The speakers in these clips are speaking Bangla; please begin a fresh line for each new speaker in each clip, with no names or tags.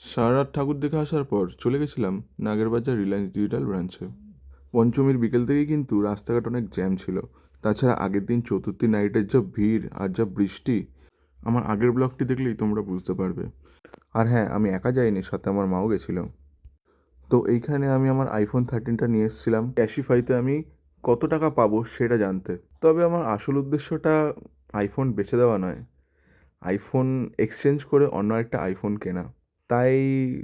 সারা রাত ঠাকুর দেখে আসার পর চলে গেছিলাম নাগেরবাজার রিলায়েন্স ডিজিটাল ব্রাঞ্চে। পঞ্চমীর বিকেল থেকেই কিন্তু রাস্তাঘাট অনেক জ্যাম ছিল। তাছাড়া আগের দিন চতুর্থী নাইটের যা ভিড় আর যা বৃষ্টি, আমার আগের ব্লগটি দেখলেই তোমরা বুঝতে পারবে। আর হ্যাঁ আমি একা যাইনি, সাথে আমার মাও গেছিল। তো এইখানে আমি আমার আইফোন থার্টিনটা নিয়ে এসেছিলাম। ক্যাশিফাইতে আমি কত টাকা পাবো সেটা জানতে। তবে আমার আসল উদ্দেশ্যটা আইফোন বেছে দেওয়া নয়। আইফোন এক্সচেঞ্জ করে অন্য একটা আইফোন কেনা। তাই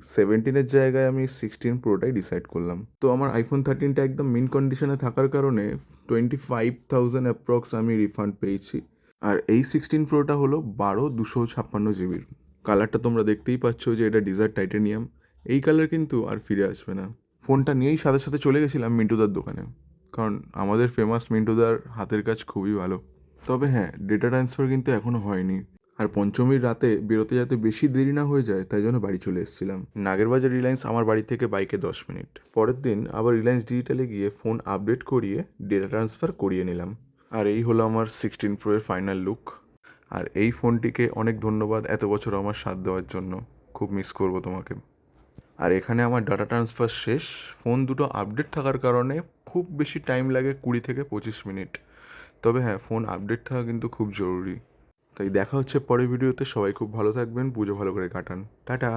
সেভেন্টিনের জায়গায় আমি সিক্সটিন প্রোটাই ডিসাইড করলাম। তো আমার আইফোন থার্টিনটা একদম মিন কন্ডিশনে থাকার কারণে টোয়েন্টি ফাইভ থাউজেন্ড অ্যাপ্রক্স আমি রিফান্ড পেয়েছি। আর এই সিক্সটিন প্রোটা হলো বারো দুশো ছাপ্পান্ন জিবির কালারটা তোমরা দেখতেই পাচ্ছ যে এটা ডিজার্ট টাইটেনিয়াম এই কালার কিন্তু আর ফিরে আসবে না। ফোনটা নিয়েই সাথে সাথে চলে গেছিলাম মিন্টুদার দোকানে। কারণ আমাদের ফেমাস মিন্টুদার হাতের কাজ খুবই ভালো। তবে হ্যাঁ ডেটা ট্রান্সফার কিন্তু এখনও হয়নি। আর পঞ্চমীর রাতে বেরোতে যাতে বেশি দেরি না হয়ে যায়, তাই জন্য বাড়ি চলে এসেছিলাম। নাগেরবাজার রিলায়েন্স আমার বাড়ি থেকে বাইকে দশ মিনিট। পরের দিন আবার রিলায়েন্স ডিজিটালে গিয়ে ফোন আপডেট করিয়ে ডেটা ট্রান্সফার করিয়ে নিলাম। আর এই হলো আমার সিক্সটিন প্রো এর ফাইনাল লুক আর এই ফোনটিকে অনেক ধন্যবাদ এত বছর আমার সাথ দেওয়ার জন্য। খুব মিস করব তোমাকে। আর এখানে আমার ডাটা ট্রান্সফার শেষ। ফোন দুটো আপডেট থাকার কারণে খুব বেশি টাইম লাগে কুড়ি থেকে পঁচিশ মিনিট। তবে হ্যাঁ ফোন আপডেট থাকা কিন্তু খুব জরুরি। তাই দেখা হচ্ছে পরের ভিডিওতে। সবাই খুব ভালো থাকবেন পুজো ভালো করে কাটান। টাটা!